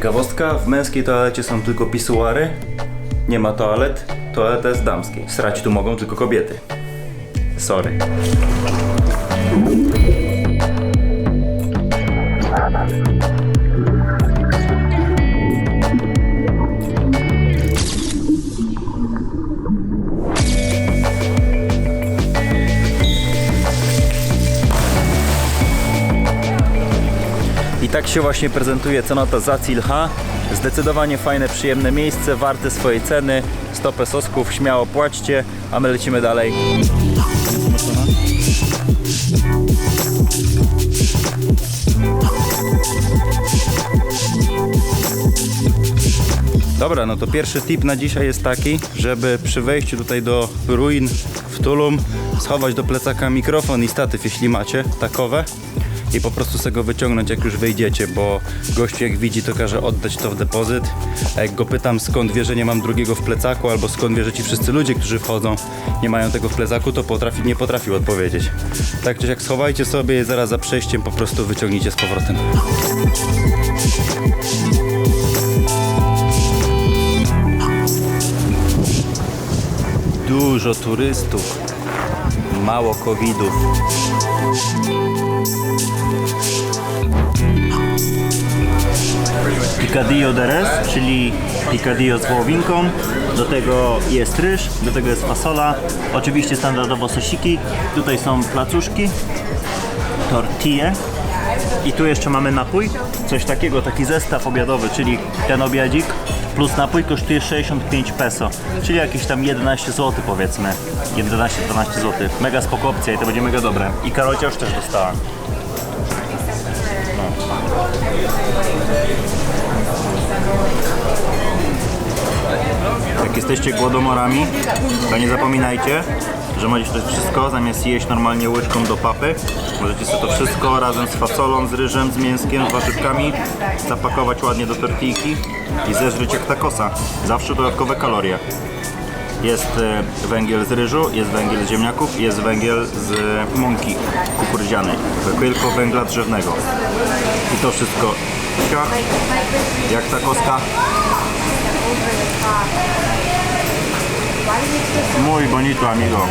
Ciekawostka, w męskiej toalecie są tylko pisuary, nie ma toalet, toaleta jest damskiej. Srać tu mogą tylko kobiety. Sorry. I tak się właśnie prezentuje cenota Zacil H. Zdecydowanie fajne, przyjemne miejsce, warte swojej ceny. 100 pesosków, śmiało płaćcie, a my lecimy dalej. Dobra, no to pierwszy tip na dzisiaj jest taki, żeby przy wejściu tutaj do ruin w Tulum schować do plecaka mikrofon i statyw, jeśli macie takowe i po prostu sobie go wyciągnąć jak już wyjdziecie, bo gościu jak widzi to każe oddać to w depozyt, a jak go pytam skąd wie, że nie mam drugiego w plecaku albo skąd wie, że ci wszyscy ludzie, którzy wchodzą nie mają tego w plecaku, to potrafi, nie potrafił odpowiedzieć. Tak czy jak schowajcie sobie i zaraz za przejściem po prostu wyciągnijcie z powrotem. Dużo turystów, mało covidów. Picadillo de res, czyli picadillo z wołowinką. Do tego jest ryż, do tego jest fasola. Oczywiście standardowo sosiki. Tutaj są placuszki, tortille. I tu jeszcze mamy napój, coś takiego, taki zestaw obiadowy, czyli ten obiadzik plus napój kosztuje 65 peso, czyli jakieś tam 11 zł powiedzmy, 11-12 zł. Mega spoko opcja i to będzie mega dobre. I Karolcia już też dostała. Jak jesteście głodomorami, to nie zapominajcie, że możecie to wszystko zamiast jeść normalnie łyżką do papy, możecie sobie to wszystko razem z fasolą, z ryżem, z mięskiem, z warzywkami zapakować ładnie do tortilki i zeżreć jak takosa. Zawsze dodatkowe kalorie. Jest e, węgiel z ryżu, jest węgiel z ziemniaków, jest węgiel z mąki kukurydzianej, tylko węgla drzewnego. I to wszystko jak takoska. Muy bonito, amigo.